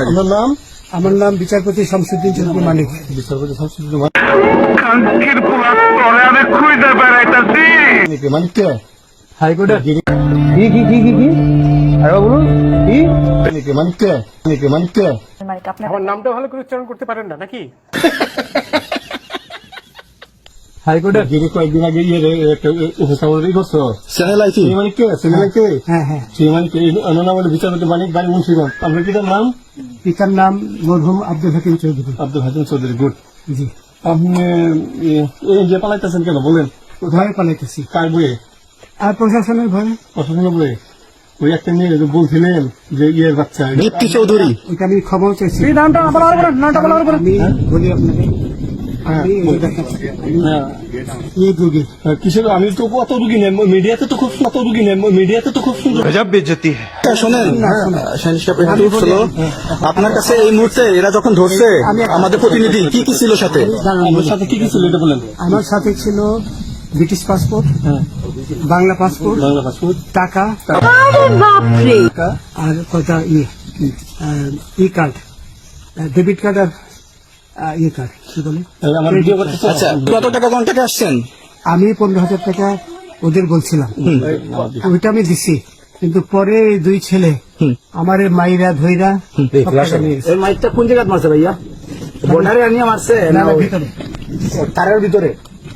আপনার নাম আমার নাম বিচারপতি শামসুদ্দিন চৌধুরী মানিক বিচারপতি শামসুজ্জামান কাঙ্কির পোলা তরে আমি খুঁজে বেড়াইতাছি। মানিক মানিক কে হাইকোর্টের কি কি কি কি কি? আরে বলুন কি? মানিক মানিক কে মানিক মানিক কে আপনার আমার নামটা ভালো করে উচ্চারণ করতে পারেন না নাকি? হাইকোর্টের গিরি কয়েকদিন আগে ইয়ে উপস্থাপনা করছ? চ্যানেল আইছি কে কে হ্যাঁ হ্যাঁ। সেই মানিক কে অন্য নাম বিচারপতি মানিক বাড়ি মুন্সিগঞ্জ। আপনার পিতার নাম? পিতার নাম মরহুম আব্দুল হাকিম চৌধুরী। আব্দুল হাকিম চৌধুরী গুড জি। আপনি এই যে পালাইতেছেন কেন বলেন। ভয়ে পালাইতেছি? কার বইয়ে? আর প্রশাসনের ভয়ে প্রশাসনের বইয়ে? ওই একটা মেয়ে বলছিলেন যে ইয়ের বাচ্চা। দীপ্তি চৌধুরী। এটা আমি খবর চাইছি। নামটা বলার নামটা বলার আমি বলি আপনাকে কিসের আমি তো কত রুগী নেই। মিডিয়াতে তো খুব কত রুগী নেই। মিডিয়াতে তো খুব সুন্দর। হ্যাঁ, শোনেন। সাহেব, আপনার কাছে এই মুহূর্তে এরা যখন ধরছে আমাদের প্রতিনিধি কি কি ছিল সাথে? আমার সাথে কি কি ছিল এটা বলেন। আমার সাথে ছিল ব্রিটিশ পাসপোর্ট হ্যাঁ। Bangla passport Bangla passport. টাকা আর ইয়ে ই কার্ড ডেবিট কার্ড আর ইয়ে কার্ড কি বলে? আচ্ছা কত টাকা কোন আসছেন? আমি পনেরো হাজার টাকা ওদের বলছিলাম। ওইটা আমি দিছি কিন্তু পরে দুই ছেলে আমার এই মাইরা ধইরা মাইকটা কোন জায়গায় মারছে ভাইয়া? বর্ডারে আনিয়ে মারছে ভিতরে। তারের ভিতরে?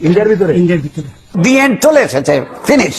ইন্ডিয়ার ভিতরে? ইন্ডিয়ার ভিতরে। দি এন্ড চলে এসেছে ফিনিশ